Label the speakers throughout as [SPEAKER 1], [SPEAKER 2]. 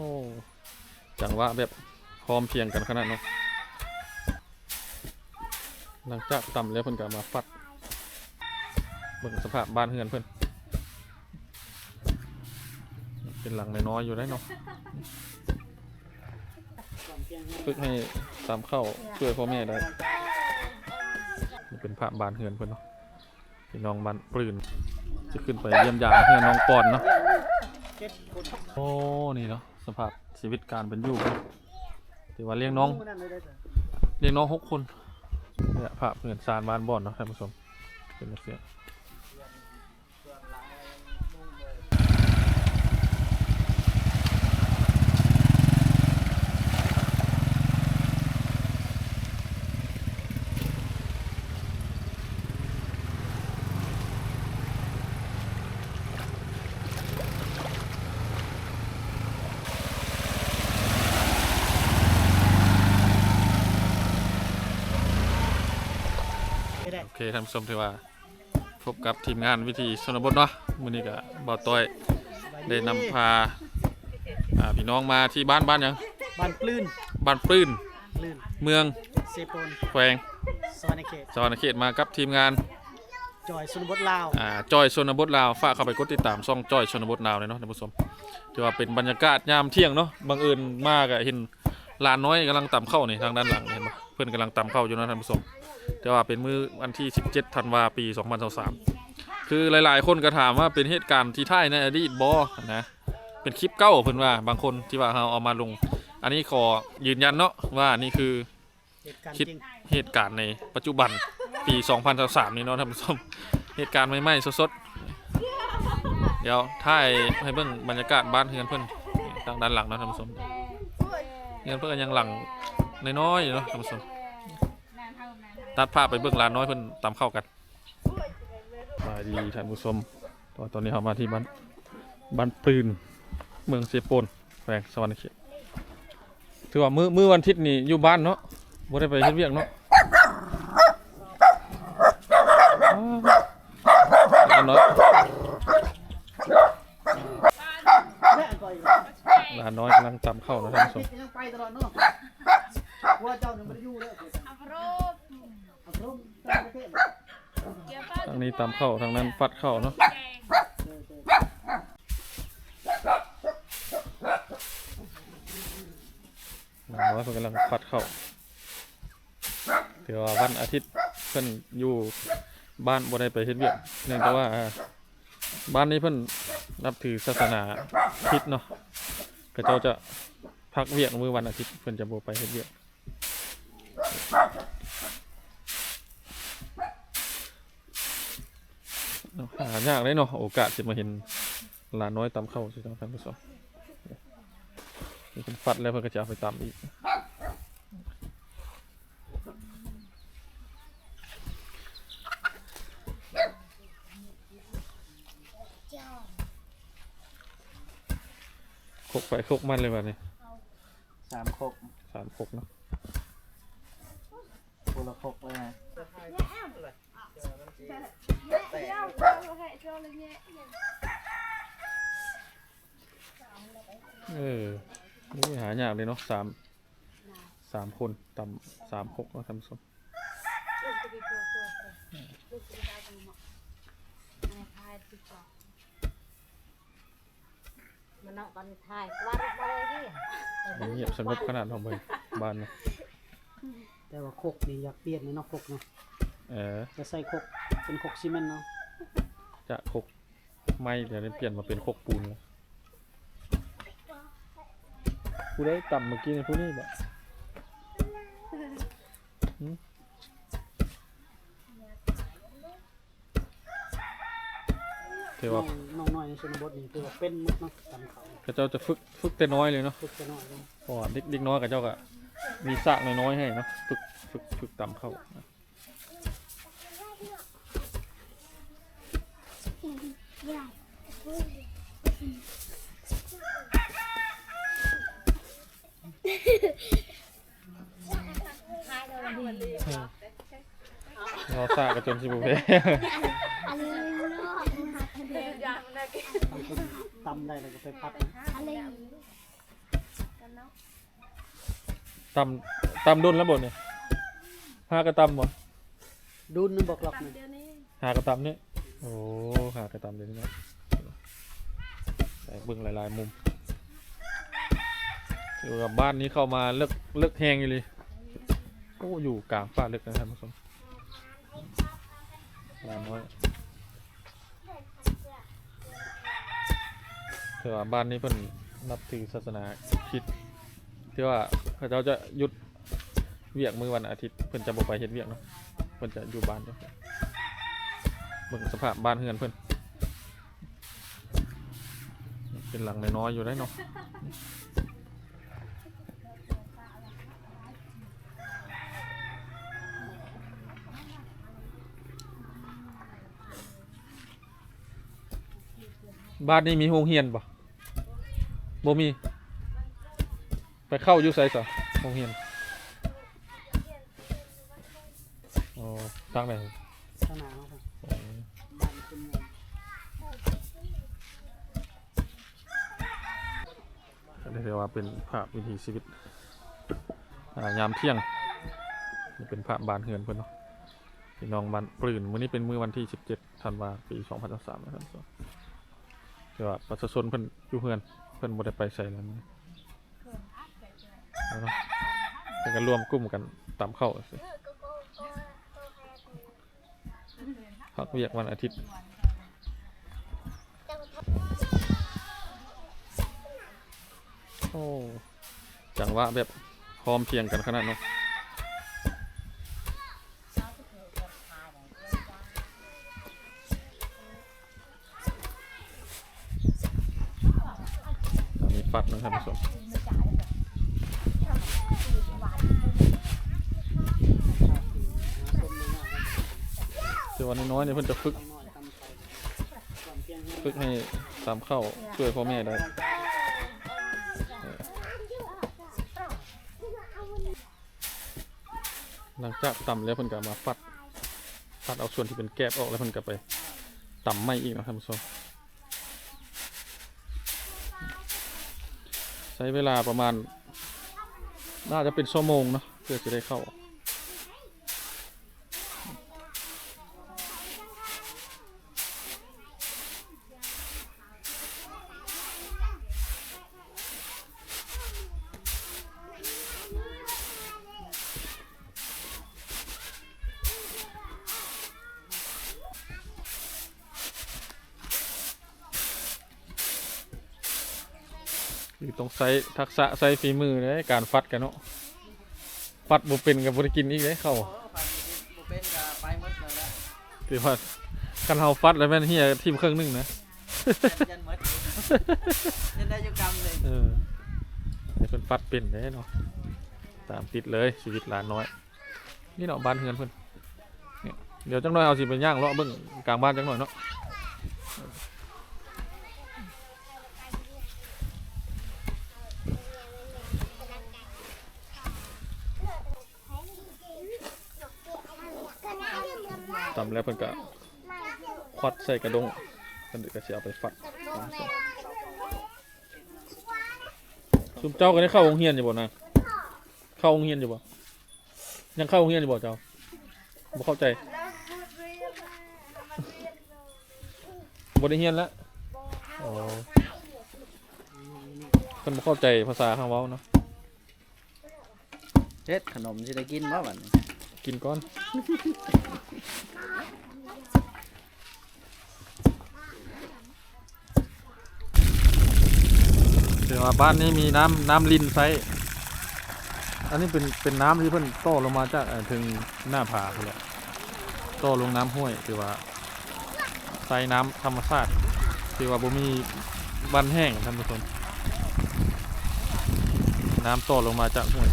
[SPEAKER 1] อ้จังหวะแบบพร้อมเพียงกันขนาดเนาะหลังจากต่ำแล้วเพิ่นก็มาฟัดเบิ่งสภาพบ้านเฮือนเพิ่นเป็นหลังน้อยๆอยู่ได้เนาะฝึกให้ตามเข้าช่วยพ่อแม่ได้นี่เป็นภาพบานเฮือนเพิ่อนเนาะพี่น้องบ้านปลื้นจะขึ้นไปเยี่ยมยามเฮือนน้องปอนเนาะโอ้นี่เนาะ สภาพชีวิตการเป็นอยู่ถือว่าเลี้ยงน้อง
[SPEAKER 2] เลี้ย
[SPEAKER 1] งน้องหกคนเนี่ยภาพเหมือนซานบ้านบ่อนเนาะท่านผู้ชมเป็นลักษ เคท่านผู้ชมถือว่าพบกับทีมงานวิธีชนบทเนาะมื้อนี้ก็บ่าวต้อยได้นำพาอ่าพี่น้องมาที่บ้านบ้านหยัง
[SPEAKER 2] บ้านปลื้น
[SPEAKER 1] บ้านปลื้น
[SPEAKER 2] ปลื้น
[SPEAKER 1] เมือง
[SPEAKER 2] เซโปน
[SPEAKER 1] แขวง
[SPEAKER 2] สวรรณเขต
[SPEAKER 1] สวรรณเขตมากับทีมงาน
[SPEAKER 2] จอยสุนบทลาว
[SPEAKER 1] อ่าจอยชนบทลาวฝากเข้าไปกดติดตามช่องจอยชนบทลาวเลยเนาะท่านผู้ชมถือว่าเป็นบรรยากาศยามเที่ยงเนาะบังเอิญมากอะเห็นหลานน้อยกำลังต่ำเข้านี่ทางด้านหลังเห็นปะเพื่อนกำลังต่ำเข้าอยู่เนาะท่านผู้ชม แต่ว่าเป็นมื้อวันที่ 17ธันวาปี 2023คือหลาย ๆ คนก็ถามว่าเป็นเหตุการณ์ที่ท่ายในอดีตบอนะเป็นคลิปเก่าเพิ่นว่าบางคนที่ว่าเราเอามาลง อันนี้ขอยืนยันเนาะว่านี่คือ
[SPEAKER 2] เหตุการณ์
[SPEAKER 1] คิด
[SPEAKER 2] จริง
[SPEAKER 1] เหตุการณ์ในปัจจุบันปี 2023 นี่เนาะท่านผู้ชมเหตุการณ์ใหม่ๆสดๆเดี๋ยวถ่ายให้เบิ่งบรรยากาศบ้านเฮือนเพิ่นทางด้านหลังเนาะท่านผู้ชมเฮือนเพิ่นก็ยังหลังน้อยๆอยู่เนาะท่านผู้ชม ตัดภาพไปเบิ่งร้านน้อยเพิ่นตามเข้ากันสวัสดีท่านผู้ชมตอนตอนนี้เรามาที่บ้านบ้านปืนเมืองเซโปนแขวงสวรรณเขตถือว่ามื้อมื้อวันอาทิตย์นี่อยู่บ้านเนาะบ่ได้ไปเฮ็ดเวียกเนาะอ้าวร้านน้อย
[SPEAKER 2] แม่ก่อย
[SPEAKER 1] หลานน้อยกำลังตำเข้านะท่านผู้ชม
[SPEAKER 2] ยังไปตลอดเนาะว่าเจ้าเนี่ยไม่ได้อยู่เลย
[SPEAKER 3] Afrop.
[SPEAKER 2] เอาพร้อมต่างประเทศ
[SPEAKER 3] Siapa
[SPEAKER 1] ทาง นี้ตำเข้าทางนั้นฟัดเข้าเนาะ
[SPEAKER 3] Ceng.
[SPEAKER 1] หลานน้อยเพิ่นกำลังฟัดเข้าถือว่าวันอาทิตย์เพิ่นอยู่บ้านบ่ได้ไปเฮ็ดเวียกเนื่องจากว่าอ่าบ้านนี้เพิ่นนับถือศาสนาคริสต์เนาะก็เจ้าจะพักเวียกมื้อวันอาทิตย์เพิ่นจะบ่ไปเฮ็ดเวียกเอา หายากเลยเนาะโอกาสสิมาเห็นหลานน้อยตำเข้าสิท่านผู้ชมนี่เป็นฟัดแล้วเพื่อจะเอาไปตำอีกคกไปคกมันเลยวันนี้
[SPEAKER 2] สามคก
[SPEAKER 1] สามคกเนาะ
[SPEAKER 2] คนละคกเลยนะ
[SPEAKER 1] เออนี่หายากเลยเนาะสามสามคนต่ำสามคกเนาะท่านผู้ชม
[SPEAKER 4] มันเอาตอนถ่ายวันมาเลยพี่
[SPEAKER 1] อันเงียบสงบขนาดของเบยบ้านเนาะ
[SPEAKER 2] แต่ว่าคกนี่อยากเปลี่ยนเลยเนาะคกเนาะ
[SPEAKER 1] เออ
[SPEAKER 2] จะใส่คกเป็นคกซีเมนต์เนาะ
[SPEAKER 1] จะคกไม่เดี๋ยวนี้เปลี่ยนมาเป็นคกปูนแล้วผู้ได้ต่ำเมื่อกี้ในผู้นี้บ่หืมเท
[SPEAKER 2] น้อ
[SPEAKER 1] ว่าง
[SPEAKER 2] น้องน้อยในชนบทนี่คือว่าเป็นมุกเนาะตามเขา
[SPEAKER 1] พระเจ้าจะฝึกฝึกแต่น้อยเลยเนาะ
[SPEAKER 2] ฝึกจะน้อยเลย
[SPEAKER 1] เพราะว่าเด็กเด็กน้อยกับเจ้าก็มีสระน้อยๆให้เนาะฝึกฝึกฝึกต่ำเข้า เราสระกับจนสิบุเพ
[SPEAKER 2] ตำได้เลยก็ไปพัดนะ
[SPEAKER 3] กันเนาะ
[SPEAKER 1] ตำตำดุนแล้วบ่เนี่ยหากระตำบ่
[SPEAKER 2] ดุนนึงบอกหลอก
[SPEAKER 3] ตับ
[SPEAKER 2] นะ
[SPEAKER 3] เดียวนี้
[SPEAKER 1] หากระตำเนี่ย โอ้หากระตำเดี๋ยวนี้เนะแต่เบิ่งหลาย ๆ มุมอยู่กับบ้านนี้เข้ามาเลิกเลิกแหงอยู่เลยโอ้อยู่กลางป่าเลึกนะท่านผู้ชมลาน้อยแต่ว่าบ้านนี้เพิ่นนับถือศาสนาคริดที่ว่าเขาเจ้าจะหยุดเวียกมือวันอาทิตย์เพิ่นจะบ่ไปเฮ็ดเวียกเนาะเพิ่นจะอยู่บ้านเด้อ เบิ่งสภาพบ้านเฮือนเพิ่นเป็นหลังน้อยๆอยู่ได้เนาะบ้านนี้มีโรงเรียนบ่บ่มี ไปเข้าอยู่ไสซะโรงเรียนอ๋อตั้งไหน
[SPEAKER 2] ข้างหน้าเขาครับ
[SPEAKER 1] อ๋อ
[SPEAKER 2] บ้านเป็นไง
[SPEAKER 1] ก็ เรียกว่าเป็นภาพวิถีชีวิตยามเที่ยงนี่เป็นภาพบานเฮือนเพิ่อนเนาะพี่น้องบ้านปลื่นมื้อนี้เป็นมื้อวันที่ 17ธันวาปี2023นะครับแต่ว่าประชาชนเพิ่นอยู่เฮือนเพิ่นบ่ได้ไปไสแล้วมื้อนี้เอาเนะเพิ่นก็รวมกลุ่มกันตามเข้าสิพักเวียกวันอาทิตย์ โอ้จังหวะแบบพร้อมเพียงกันขนาดเนาะมีฟัดนะท่านผู้ชมแต่วันน้อยเนี่ยเพิ่นจะฝึก ฝึกให้ตามเข้าช่วยพ่อแม่ได้ หลังจากตำแล้วเพิ่นก็มาฟัดฟัดเอาส่วนที่เป็นแกบออกแล้วเพิ่นก็ไปตำไม่อีกนะท่านผู้ชมใช้เวลาประมาณ น่าจะเป็นชั่วโมงเนาะเพื่อจะได้เข้า ใช้ทักษะใช้ฝีมือในการฟัดกันเนาะฟัดบ่เป็นกับ่ได้กินอีกเลยเข้า
[SPEAKER 2] โอ้ฟันบุเป็นกับไปหมดเลยละ
[SPEAKER 1] ถือว่าคันเฮาฟัดแล้วแม่นเฮียทีมเครื่องหนึงนะ
[SPEAKER 2] ยันหมดยันได้อยุกรรมเลย
[SPEAKER 1] เออให้เพิ่นฟัดเป็นเด้เนาะตามติดเลยชีวิตหลานน้อย นี่เนาะบ้านเฮือนเพิ่นเนี่ยเดี๋ยวจังหน่อยเอาสิไปย่างเลาะเบิ่งกลางบ้านจังหน่อยเนาะ ตำแล้วเพิ่นก็ควัดใส่กระดงเพิ่นก็สิเอาไปฟัดซุมเจ้าก็ได้เข้าโรงเรียนอยู่บ่นะเข้าโรงเรียนอยู่บ่ยังเข้าโรงเรียนอยู่บ่เจ้าบ่เข้าใจบ่ได้เรียนแล้วอ๋อเพิ่นบ่เข้าใจภาษาเขาเว้าเนาะ
[SPEAKER 2] เฮ็ดขนมสิได้กินบ่บัดนี้
[SPEAKER 1] กินก่อนถือว่าบ้านนี้มีน้ำน้ำลินไซอันนี้เป็นเป็นน้ำที่เพิ่นโต้ลงมาจากเอ่อถึงหน้าผาพุ่นแหละโต้ลงน้ำห้วยถือว่าไซน้ำธรรมชาติถือว่าบ่มีบันแห้งท่านผู้ชมน้ำโต้ลงมาจากห้วย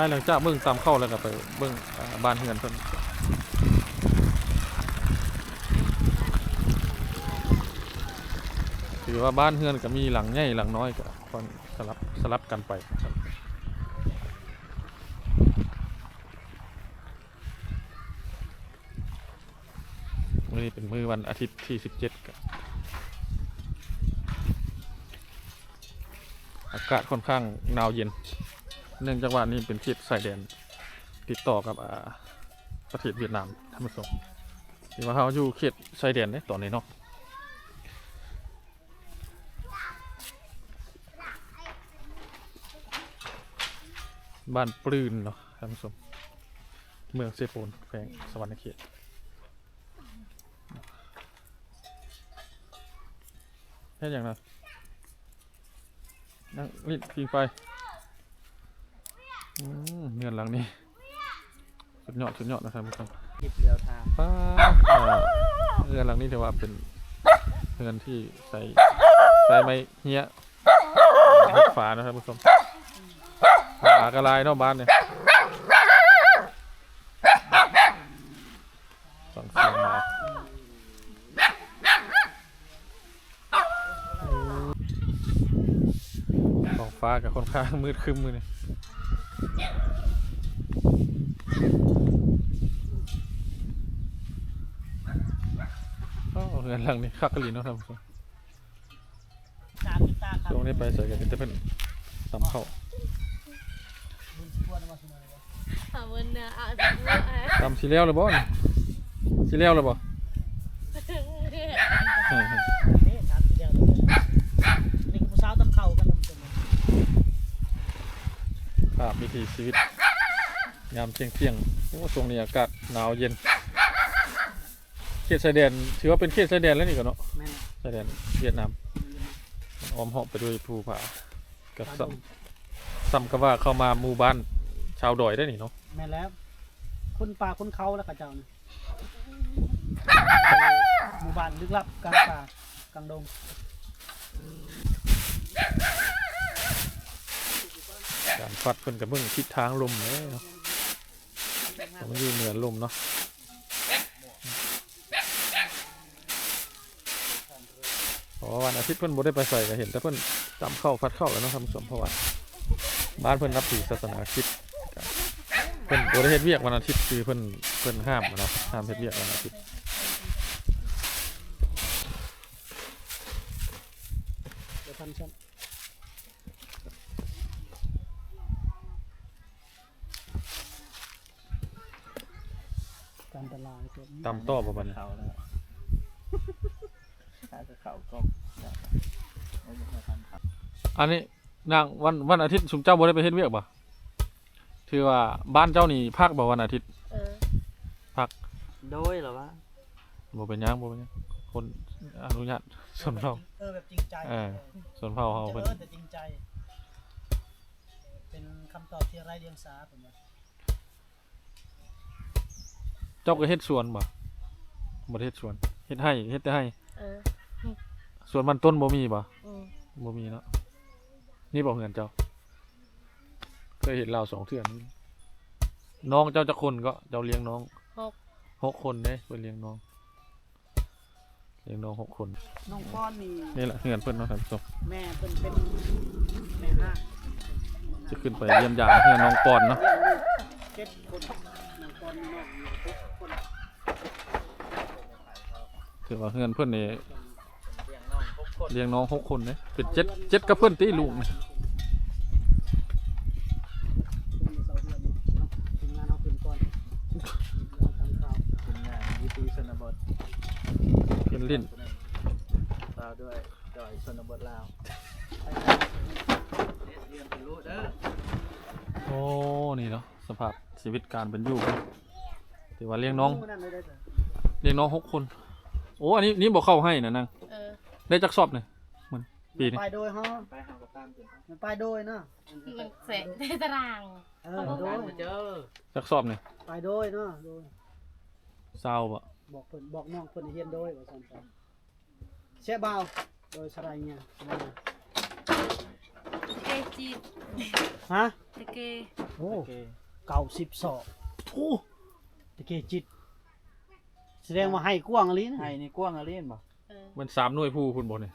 [SPEAKER 1] ไปหลังจากเบิ่งตามเข้าแล้วก็ไปเบิ่งบ้านเฮือนเพิ่นถือว่าบ้านเฮือนก็มีหลังใหญ่หลังน้อยก็คนสลับสลับกันไปครับนนี้เป็นมื้อวันอาทิตย์ที่ 17ครับอากาศค่อนข้างหนาวเย็น เนื่องจากว่านี่เป็นเขตชายแดนติดต่อกับประเทศเวียดนามท่านผู้ชมที่ว่าเขาอยู่เขตชายแดนเนี่ยตอนนี้เนาะบ้านปลื้นเนาะท่านผู้ชมเมืองเซโปนแขวงสวรรณเขตแค่อย่างนั้นนั่งรีดพิงไฟ เงินหลังนี้สุดยอดสุดยอดนะครับท่านผู้ชม
[SPEAKER 2] หยิบเรียวทาง
[SPEAKER 1] ป้าเอ่อเรือนหลังนี้ถือว่าเป็นเรือนที่ใส่ใส่ไม้เฮียเฮ็ดฝานะครับผู้ชมฝากระลายเนอกบ้านเนี่ยฟังเสียงมาท้องฟ้ากับค่อนข้างมืดครึ้มมือนี่อ๋อ เรือนหลังนี้คักกะลีเนาะท่านผู้ชม
[SPEAKER 2] ตาพิตาครับ
[SPEAKER 1] ช่วงนี้ไปใส่กันจะเป็นตำเข้า
[SPEAKER 2] บุญควรมาสมัยว่า
[SPEAKER 3] เอาวันเนื้อเอาจากเนื้ออะ
[SPEAKER 1] ตำสีเลี้ยวเลยบ่นี่สีเลี้ยวเลยบ่เออ
[SPEAKER 2] นี่ถามทีเดียวเลยนี่ผู้สาวตำเข่ากันตำจน
[SPEAKER 1] ภาพวิถีชีวิต ยามเที่ยงเที่ยงๆโอ้ช่วงนี้อากาศหนาวเย็น เขตชายแดนถือว่าเป็นเขตชายแดนแล้วนี่ก็เนาะ
[SPEAKER 2] แม่น
[SPEAKER 1] ชายแดนเวียดนามอ้อมหอบไปด้วยภูผากับซ้ำซ้ำกับว่าเข้ามาหมู่บ้านชาวดอยได้นี่เนาะ
[SPEAKER 2] แม่นแล้วคนป่าคนเขาแล้วกับเจ้านี่หมู่บ้านลึกลับกลางป่ากลางดง
[SPEAKER 1] การ ฟัดเพิ่นกับเบิ่งทิศทางลมเลยเนาะผมอยู่เหนือลมเนาะพราะว่าวันอาทิตย์เพิ่นบ่ได้ไปใส่ก็เห็นแต่เพิ่นตามเข้าฟัดเข้าแล้วเนาะทำสมเพราะว่าบ้านเพิ่นนับถือศาสนาคริสต์เพิ่นบ่ได้เฮ็ดเวียกวันอาทิตย์คือเพิ่นเพิ่นห้ามอะเนะห้ามเฮ็ดเวียกวันอาทิตย์
[SPEAKER 2] เดี๋ยวทำชั้นารตลาดเสร็จ
[SPEAKER 1] ตามต่อบ่บัดนี้
[SPEAKER 5] เขาแล้วถ้าจะเขาก็ได้ไม่ต้องทำครับ
[SPEAKER 1] อันนี้นางวันวันอาทิตย์สุมเจ้าบ่ได้ไปเฮ็ดเวียกบ่ถือว่าบ้านเจ้านี่พักบ่วันอาทิตย์
[SPEAKER 3] เออ
[SPEAKER 5] โดยเหรอวะ
[SPEAKER 1] บ่เป็นหยังบ่เป็นหยังคนอนุญาตส่วนเผ่า
[SPEAKER 2] เออแบบจริงใจ
[SPEAKER 1] เออ ส่วนเผ่าเฮา
[SPEAKER 2] จะ
[SPEAKER 1] เพิ่น
[SPEAKER 2] เอิ้นแต่จริงใจ เป็นคำตอบที่ไร้เดียงสาผมว่า
[SPEAKER 1] เจ้าก็เฮ็ดสวนบ่บ่ได้เฮ็ดสวนเฮ็ดให้เฮ็ดแต่ให้
[SPEAKER 3] เออ
[SPEAKER 1] สวนมันต้นบ่มีบ่
[SPEAKER 3] อืม
[SPEAKER 1] บ่มีเนาะนี่บ่เฮือนเจ้า เคยเห็นเราสองเทื่อนี่น้องเจ้าจักคนก็เจ้าเลี้ยงน้อง
[SPEAKER 3] หก
[SPEAKER 1] หกคนเด้เพิ่นเลี้ยงน้องเลี้ยงน้องหกคน
[SPEAKER 2] น้องป้อนนี่
[SPEAKER 1] นี่แหละเฮือนเพิ่นเนาะท่านผู้ชม
[SPEAKER 2] แม่เป็นเป็นแม่ห้าง
[SPEAKER 1] จะขึ้นไปเยี่ยมยามเฮือนน้องปอนเนาะ
[SPEAKER 2] เลี้ยงลูกเจ็ดคนน้องป้อนมีน้องอยู่หก คน
[SPEAKER 1] ถือว่าเฮือนเพิ่นนี่
[SPEAKER 5] เลี้ยงน้องพวกคน
[SPEAKER 1] เลี้ยงน้องหกคนเด้เป็นเจ็ดเจ็ดกับเพิ่นตีลูกนี่
[SPEAKER 2] เป็นเสาเดือนเนาะทีมงานเอาเป็นก่อนเราทำข่าว
[SPEAKER 5] เป็นงานวิธีชนบท
[SPEAKER 1] เพิ่นลิ้น
[SPEAKER 5] ลาวด้วยจอยชนบทลาวเรียนเป็นรู้เด้อ
[SPEAKER 1] โอ้ นี่เนาะสภาพชีวิตการเป็นอยู่เพิ่นถือว่าเลี้ยงน้อง
[SPEAKER 2] นั่นเลยได้จ้ะ
[SPEAKER 1] เลี้ยงน้องหกคน โอ้อันนี้นี่บอกเข้าให้นะนาง
[SPEAKER 3] เออ
[SPEAKER 1] ได้จักสอบเนี่ยมันปีนี้
[SPEAKER 2] ไปโดยฮะ
[SPEAKER 5] ไปหากับตามถึง
[SPEAKER 2] มันไปโดยเนาะ
[SPEAKER 3] มันแสงในตาราง
[SPEAKER 2] เออโดย
[SPEAKER 5] เจอ
[SPEAKER 1] จักสอบเนี่ย
[SPEAKER 2] ไปโดยเนาะโดย
[SPEAKER 1] ซาวบ่
[SPEAKER 2] บอกเพิ่นบอกน้องเพิ่นให้เฮียนโดยว่าซั่นไปเสียบ่าวโดยสลายเนี่ยสลายเนี่ย
[SPEAKER 3] เกจีด
[SPEAKER 2] ฮะ
[SPEAKER 3] ตะเก
[SPEAKER 2] โอ้
[SPEAKER 5] โอเค
[SPEAKER 2] เก่าสิบสองโอ้ตะเกียจิต แสดงว่าให้กว้างอะไรนะ
[SPEAKER 5] ให้นี่กว้างอะเล่นบ่
[SPEAKER 3] เออ
[SPEAKER 1] มันสามหน่วยผู้คุณบ่เนี่ย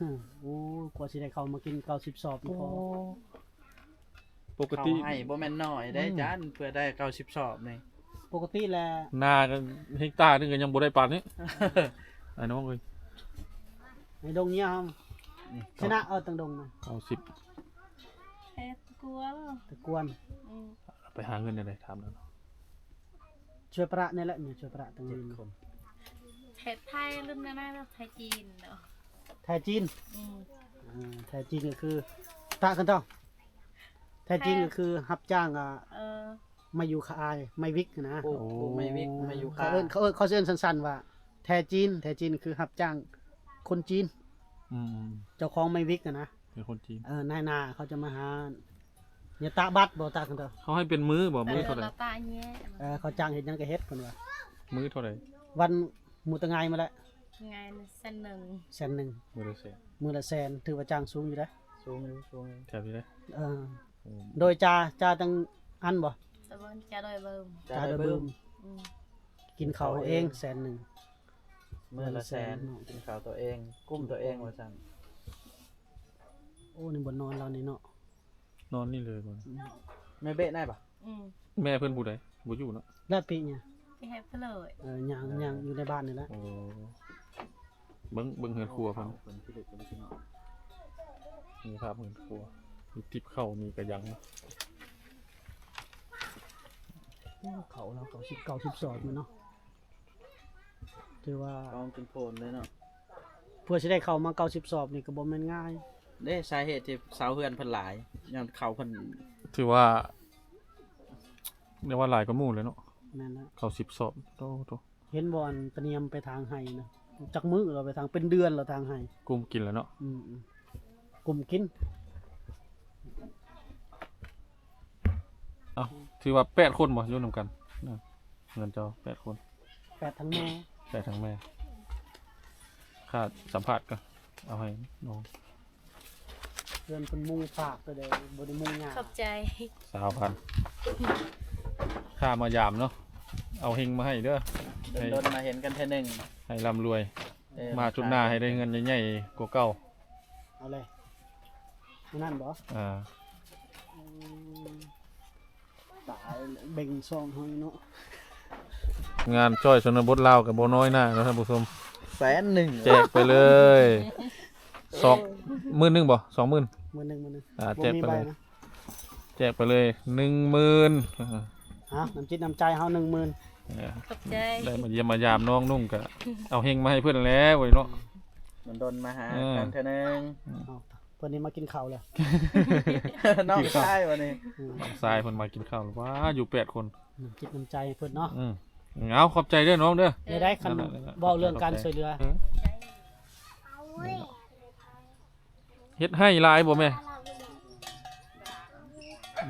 [SPEAKER 2] ฮึโอ้กว่าสิได้เข้ามากินเก่าสิบสองพอ
[SPEAKER 1] ปก
[SPEAKER 5] เขา
[SPEAKER 1] ติ
[SPEAKER 5] ให้บ่แม่นน้อยได้
[SPEAKER 2] อืม
[SPEAKER 5] จานเพื่อได้เก้าสิบสอบนี่
[SPEAKER 2] ปกติแล้ว
[SPEAKER 1] นากันเฮกตาร์นึงก็ยังบ่ได้ปานนี้ไอ้น้องเอ้ย
[SPEAKER 2] ในดงเนี้ยครับ
[SPEAKER 5] นี่
[SPEAKER 2] ชนะเอาตังดงนะ
[SPEAKER 1] เอาสิบ
[SPEAKER 3] กัว
[SPEAKER 2] ตะกวน
[SPEAKER 3] อืม
[SPEAKER 1] ไปหาเงินได้ถามแล้วเนาะ
[SPEAKER 2] ช่วยประนี่แหละเนี่ยช่วยประตรง
[SPEAKER 5] เจ็
[SPEAKER 2] นี้
[SPEAKER 5] ดคน
[SPEAKER 3] เทศไทยลืมแน่ๆไทยจีนเนาะ
[SPEAKER 2] ไทยจีน
[SPEAKER 3] อืม
[SPEAKER 2] อ่าไทยจีนก็คือตะกันต้องไทยจีนก็คือรับจ้างอะ
[SPEAKER 3] เออ
[SPEAKER 2] มาอยู่คายไม่วิกนะ
[SPEAKER 5] ปลูกปลูกไม่วิกไม่อยู่
[SPEAKER 2] เขา
[SPEAKER 5] ค่า
[SPEAKER 2] เอิ้นเขาเอิ้นเขาเอิ้นสั้นๆว่าแทจีนแทจีนคือรับจ้างคนจีน
[SPEAKER 1] อืม
[SPEAKER 2] เจ้าของไม่วิกอะนะ
[SPEAKER 1] เป็นคนจีน
[SPEAKER 2] เออนายนาเขาจะมาหา เนี่ยตะบัตรบ่ตะกันเถอะ
[SPEAKER 1] เขาให้เป็นมื้อบ่
[SPEAKER 3] เอ
[SPEAKER 1] มื้อ
[SPEAKER 3] อ
[SPEAKER 1] เท่าไหร่
[SPEAKER 3] เราตาแย่
[SPEAKER 2] เออเขาจ้างเฮ็ดหยังก็เฮ็ดเพิ่นว่า
[SPEAKER 1] มื้อเท่าไหร่
[SPEAKER 2] วันหมูตะไงมาแล้ว
[SPEAKER 3] ไงเส้นหนึ่ง
[SPEAKER 2] แสนหนึ่ง
[SPEAKER 1] มื้อละแสน
[SPEAKER 2] มือละแสนถือว่าจ้างสูงอยู่เด้อ
[SPEAKER 5] สูงอยู่สูงอยู่
[SPEAKER 1] แถวนี้ได้
[SPEAKER 2] เออ
[SPEAKER 1] โอ้
[SPEAKER 2] โดยจ่าจ่าตั้งอันบ่
[SPEAKER 3] ตะบนจะโดยเบิ่ม
[SPEAKER 5] จะ
[SPEAKER 2] จ่า
[SPEAKER 5] ได้
[SPEAKER 2] ได้
[SPEAKER 5] เบิ่
[SPEAKER 2] เบิ่
[SPEAKER 5] ม
[SPEAKER 2] ม
[SPEAKER 3] อืม
[SPEAKER 2] กินเขาวเองแสนหนึ่ง
[SPEAKER 5] มื้อละแสนกินข้าวตัวเอง กุ้มตัวเองว่าซั่น
[SPEAKER 2] โอ้นี่บ่นอนเรานี่เนาะ
[SPEAKER 1] นอนนี่เลยบ่
[SPEAKER 5] ไม่เบะได้ปะ
[SPEAKER 3] อืม
[SPEAKER 1] แม่เพิ่นผู้ใดบ่อยู่เนาะ
[SPEAKER 2] แล้วปีเนี่ย
[SPEAKER 3] พี่ให้เพนเลย
[SPEAKER 2] เออย่างย่างอยู่ในบ้านนี่แหละ
[SPEAKER 1] โอ้เบิ่งเบิ่งเฮือนครัวเพิ่น
[SPEAKER 5] เพิ่นที่เด็กคนที่เนาะ
[SPEAKER 1] มีภาพเฮือนครัว มีทิปเข้ามีกระยังเนาะ
[SPEAKER 2] โอ้เขาเราเขาสิบเก้าสิบสอบมันเนาะถือว่า
[SPEAKER 5] กองเป็นโพนเลยเนาะ
[SPEAKER 2] เพื่อสิได้เข้ามาเก้าสิบสอบนี่ก็บ่แม่นง่าย
[SPEAKER 5] เด้สาเหตุที่เสาเฮือนเพิ่นหลายย้อนเขาเพิ่น
[SPEAKER 1] ถือว่าเรียกว่าหลายกว่าหมู่เลยเนาะ
[SPEAKER 2] นั่นนะ
[SPEAKER 1] เขาสิบสอบโตโต
[SPEAKER 2] เห็นบอลเตรียมไปทางไห้นะจักมือเราไปทางเป็นเดือนเราทางไห้
[SPEAKER 1] กลุ่มกินแล้วเนาะ
[SPEAKER 2] อืมอืมกลุ่มกิน
[SPEAKER 1] เอ้าถือว่าแปดคนบ่อยู่นำกันนะเงินเจ้าแปดคน
[SPEAKER 2] แปดทั้งแม่
[SPEAKER 1] แปดทั้งแม่ค่าสัมภาษณ์ก็เอาให้น้อง
[SPEAKER 2] เดือนเป็นมุงฝากไปเลยบริมุงงาน
[SPEAKER 3] ขอบใจ
[SPEAKER 1] สาวพันค่ามายามเนาะเอาเฮงมาให้เด้อให้
[SPEAKER 5] โดนๆมาเห็นกันเทื่อหนึง
[SPEAKER 1] ให้ร่ำรวย
[SPEAKER 5] เออ
[SPEAKER 1] มาจุดหน้าให้ได้เงินใหญ่ๆกว่าเก่า
[SPEAKER 2] เอาเลยเอานั่นบ่
[SPEAKER 1] อ่า
[SPEAKER 2] อืมตายเบ่งซองเฮาเนาะ
[SPEAKER 1] งานจ้อยชนบทลาวกับโบน้อยหน้าเนาะท่านผู้ชม
[SPEAKER 5] แสนหนึ่ง
[SPEAKER 1] แจกไปเลย สองหมื่นหนึ่งบ่สองหมื่น
[SPEAKER 2] มือหนึงมือหนึง
[SPEAKER 1] อ่า
[SPEAKER 2] บ่
[SPEAKER 1] แจก
[SPEAKER 2] มี
[SPEAKER 1] ไป
[SPEAKER 2] ใบ
[SPEAKER 1] เลย
[SPEAKER 2] นะ
[SPEAKER 1] แจกไปเลยหนึ่งหมื่น
[SPEAKER 2] ฮะน้ำจิตน้ำใจเฮา10,000
[SPEAKER 3] ขอบใจ
[SPEAKER 1] ได้มาเยี่ยมมายามน้องนุ่งก็เอาเฮงมาให้เพื่อนแล้วไว้เนาะ
[SPEAKER 5] มันโดนมาหา
[SPEAKER 1] เออ
[SPEAKER 5] กันเทื่อหนึง
[SPEAKER 2] เอาเพิ่นนี่มากินข้าวแล้ว
[SPEAKER 5] น้องชายวันนี้
[SPEAKER 2] อืม
[SPEAKER 1] ทรายเพิ่นมากินข้าวว้าอยู่แปดคน
[SPEAKER 2] น้ำจิตน้ำใจเพิ่นเนาะ
[SPEAKER 1] อืมเอาขอบใจเด้อน้องเด้อ
[SPEAKER 2] ได้ได้คัน
[SPEAKER 1] นั่นแหละนั่นแหละ
[SPEAKER 2] เว้าเรื่องการช่วยเหลือ
[SPEAKER 1] เออ เฮ็ดให้หลายบ่แม่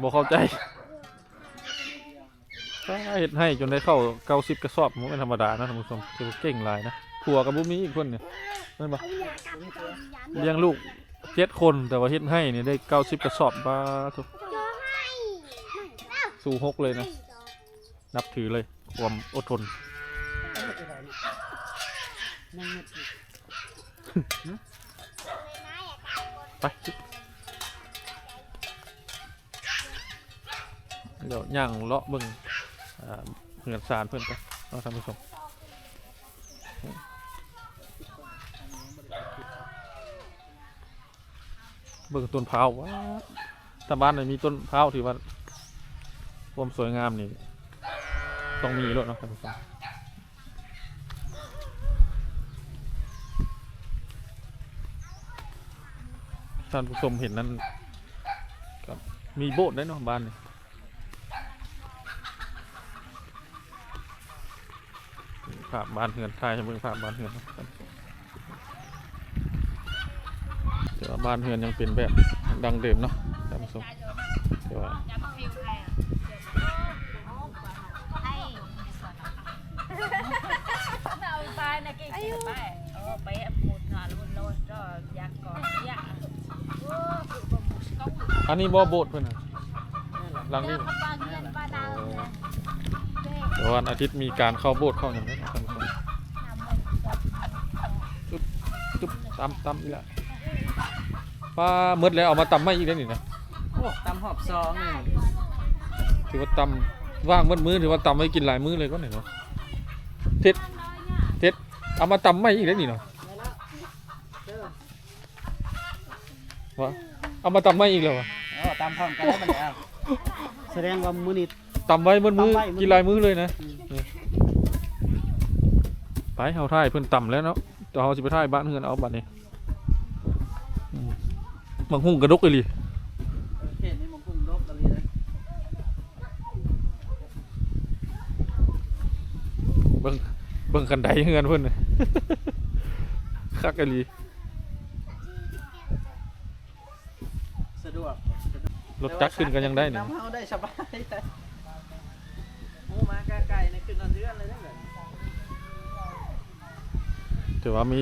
[SPEAKER 1] บ่เข้าใจฟ้าเฮ็ดให้จนได้เข้า90กระสอบบ่แม่นธรรมดานะท่านผู้ชมถือว่าเก่งหลายนะผัวก็บ่มีอีกคนเนี่ยแม่นบ่เลี้ยงลูกเจ็ดคนแต่ว่าเฮ็ดให้นี่ได้90กระสอบบาทุกสู่หกเลยนะนับถือเลยความอดทน
[SPEAKER 2] นั่งเงียบสิ
[SPEAKER 1] ไปเดี๋ยวย่างเลาะเบิ่งเหือนสารเพื่อนไปเอาท่านผู้ชมเบิ่งต้นพร้าวว้าถ้าบ้านไหนมีต้นพร้าวถือว่าความสวยงามนี่ต้องมีรถเนาะท่านผู้ชม ท่านผู้ชมเห็นนั้นก็มีโบสถ์ได้เนาะบ้านนี่ภาพบ้านเฮือนไทยให้เบิ่งภาพบ้านเฮือนเนาะครับแต่ว่าบ้านเฮือนยังเป็นแบบดังเดิมเนาะท่านผู้ชมแต่ว่า อันนี้บ่โบสถ์เพิ่นน่ะหลังนี้เดี๋ยววันอาทิตย์มีการเข้าโบสถ์เข้าอย่างนั้นท่านผู้ชมจุ๊บจุ๊บตำตำอีกและปลาหมดแล้วเอามาตำไม่อีกแล้วนี่นะ
[SPEAKER 5] โอ้ตำหอบซองนี่
[SPEAKER 1] ถือว่าตำว่างหมดมือถือว่าตำไว้กินหลายมื้อเลยก็ไหนเนาะเท็ดเท็ดเอามาตำไม่อีกแล้วนี่เนาะวะเอามาตำไม่อีกแล้ววะ
[SPEAKER 5] เอ๋อตามพร้อมกันได้บัดนี้เอา
[SPEAKER 2] แสดงว่ามื้อนี้
[SPEAKER 1] ตำไว้มือมือ
[SPEAKER 2] ตำไว้มื้อ
[SPEAKER 1] กินลายมือเลยนะ
[SPEAKER 2] อืม
[SPEAKER 1] นี่ไปเฮาท่ายเพิ่นต่ำแล้วเนาะต่อเฮาสิไปท่ายบ้านเฮือนเอาบัดนี้อืมบางหุ่งกระดกอีหลี
[SPEAKER 5] เขตนี้มันคุ้มลบกันเลยนะ
[SPEAKER 1] เบิ่งเบิ่งกันไดเฮือนเพิ่นน่ะ คักอีหลี
[SPEAKER 5] สะดวก
[SPEAKER 1] รถจักรขึ้นกันยังได้นี่
[SPEAKER 5] น้ำเฮาได้สบายแต่หมูมาไกลๆนี่ขึ้นนอนเดือนเลยได้อ
[SPEAKER 1] ถือว่ามี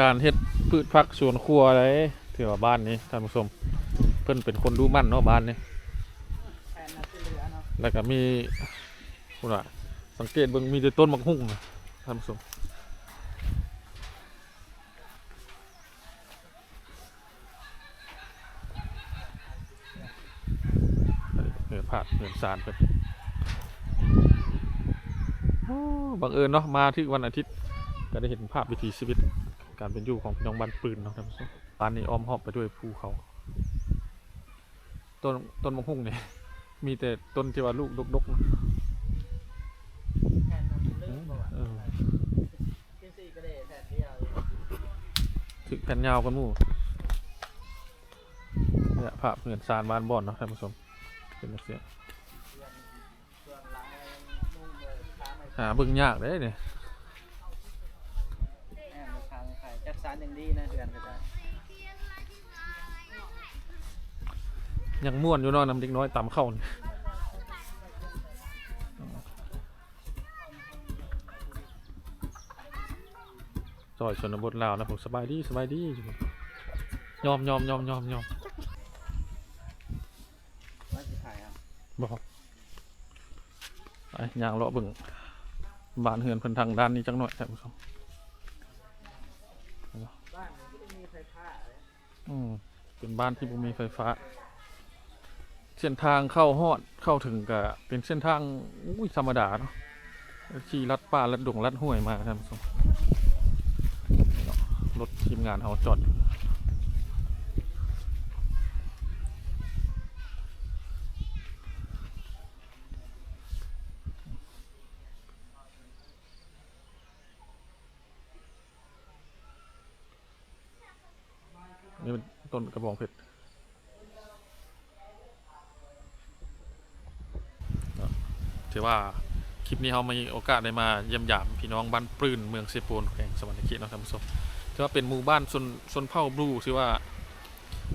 [SPEAKER 1] การเฮ็ดพืชผักสวนครัวอะไรถือว่าบ้านนี้ท่านผู้ชมเพิ่นเป็นคนดูมั่นเนาะบ้านนี้
[SPEAKER 5] แผนน่ะสิเหลือเนาะ
[SPEAKER 1] แล้วก็มีพุ่นว่าสังเกตเบิ่งมีแต่ต้นมักหุ่งนะท่านผู้ชมเหินผ่านเหินสารเพิ่นบังเอิญเนาะมาที่วันอาทิตย์ก็ได้เห็นภาพวิถีชีวิต การเป็นอยู่ของพี่น้องบ้านปืนเนาะท่านผู้ชมบ้านนี้อ้อมรอบไปด้วยภูเขา ต้นต้นมะฮุ่งเนี่ยมีแต่ต้นที่ว่าลูกดกๆนะ
[SPEAKER 5] ถือแผนเดียวอยู่
[SPEAKER 1] ถึกแผ่นยาวกันมู่เนี่ยภาพเหมือนซานบ้านบ่อนเนาะท่านผู้ชม เป็นลักษณะ
[SPEAKER 5] ส่วนหลังนุ่งเลยค้าไม่
[SPEAKER 1] หาเบิ่งยากเด้เนี่ย
[SPEAKER 5] จัดสรรอย่างดีนะเดือนก็ได้
[SPEAKER 1] ยังม่วนอยู่เนาะน้ำเด็กน้อยตามเข้านี่ซอยชนบทลาวนะผมสบายดีสบายดีอยู่ยอมยอมยอมยอมยอม
[SPEAKER 5] ว่าสิขายเอา
[SPEAKER 1] บอกไปยางเลาะเบิ่งบ้านเฮือนเพิ่นทางด้านนี้จังหน่อยท่านผู้ชม
[SPEAKER 5] อืมเป็
[SPEAKER 1] นบ้านที่บ่มีไฟฟ้า เส้นทางเข้าฮอดเข้าถึงก็เป็นเส้นทางอุ้ยธรรมดาเนาะขี่ลัดป่าลัดดงลัดห้วยมาท่านผู้ชมรถทีมงานเขาจอดอยู่ ต้นกระบองเพชรถือว่าคลิปนี้เรามีโอกาสได้มาเยี่ยมยามพี่น้องบ้านปลื้นเมืองเซโปนแข่งสวรรค์เขตนาะท่านผู้ชมถือว่าเป็นหมู่บ้านชนชนเผ่าบลูถือว่า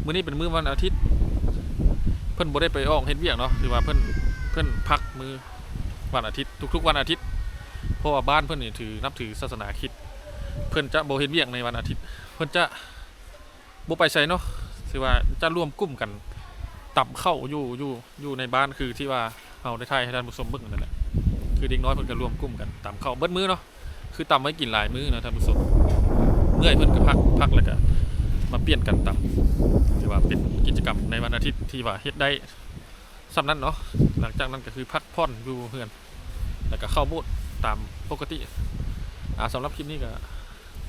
[SPEAKER 1] มื้อนี้เป็นมื้อวันอาทิตย์ เพิ่นบ่ได้ไปออกเฮ็ดเวียกเนาะถือว่าเพิ่นเพิ่นพักมื้อวันอาทิตย์ทุก ๆ วันอาทิตย์ เพราะว่าบ้านเพิ่นนี่ถือนับถือศาสนาคริสต์เพิ่นจะบ่เฮ็ดเวียกในวันอาทิตย์ เพิ่นจะ บ่ไปไสเนาะถือว่าจะร่วมกลุ่มกันตับเข้าอยู่อยู่อยู่ในบ้านคือที่ว่าเอาได้ทยให้ท่านผู้ชมเบิ่งนั่นแหละคือเด็กน้อยเพิ่นก็ร่วมกลุ่มกันตามเข้าเบิดมื้อเนาะคือตำไว้กินหลายมื้อนะท่านผู้ชมเมื่อยเพิ่นก็พักพักแล้วก็มาเปลี่ยนกันตำถือว่าเป็นกิจกรรมในวันอาทิตย์ที่ว่าเฮ็ดได้สำนั้นเนาะหลังจากนั้นก็คือพักผ่อนอยู่เพื่อน แล้วก็เข้าโบสถ์ตามปกติอ่าสำหรับคลิปนี้ก็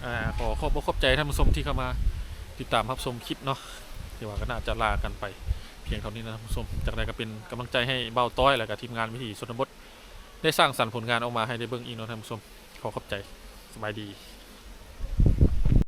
[SPEAKER 1] อ่าขอขอบอขอบใจท่านผู้ชมที่เข้ามา ติดตามรับชมคลิปเนาะที่ว่าก็น่าจะลากันไปเพียงเท่านี้นะท่านผู้ชมจากนั้นก็เป็นกำลังใจให้เบ้าต้อยและกับทีมงานวิถีชนบทได้สร้างสรรค์ผลงานออกมาให้ได้เบื้องอีกเนาะท่านผู้ชมขอขอบใจสบายดี